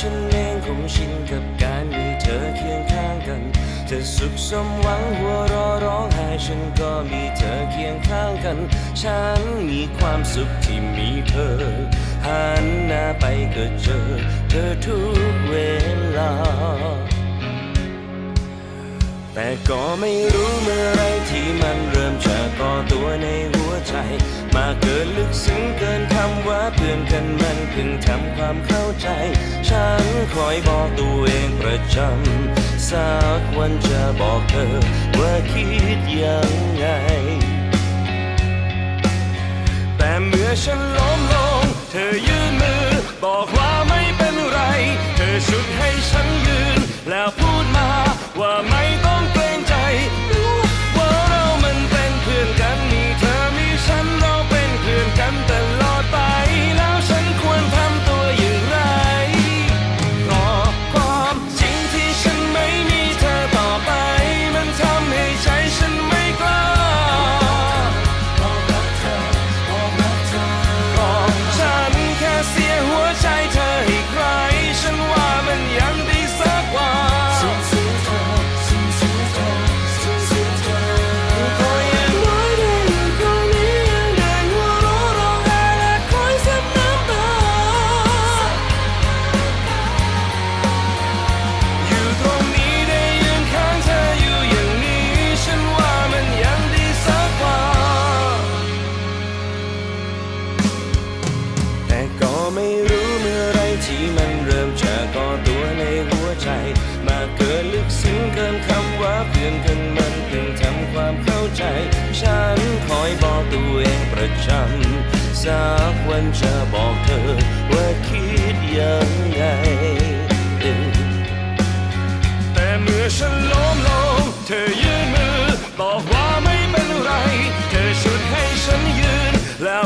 ฉันเองคงชินกับการมีเธอเคียงข้างกันจะสุขสมหวังหัวรอร้องไห้ฉันก็มีเธอเคียงข้างกัน ฉันมีความสุขที่มีเธอ หันหน้าไปก็เจอเธอทุกเวลา แต่ก็ไม่รู้เมื่อไรที่มันเริ่มจะก่อตัวในหัวใจ มาเกินลึกซึ้งเกินคำว่าเพื่อนกันมันเพิ่งทำความเข้าใจ ฉันคอยบอกตัวเองประจำสักวันจะบอกเธอว่าคิดยังไง แต่เมื่อฉันล้มลง เธอยื่นมือ บอกว่าไม่เป็นไร เธอชุดให้ฉันยืน แล้วพูดมาว่าไม่ ที่มันเริ่มจะก่อตัวในหัวใจ มาเกิดลึกซึ้งเกินคำว่าเพื่อนกันมันเพิ่งทำความเข้าใจ ฉันคอยบอกตัวเองประจำสักวันจะบอกเธอว่าคิดยังไงแต่เมื่อฉันล้มลงเธอยืนมือบอกว่าไม่เป็นไร เธอชุดให้ฉันยืนแล้ว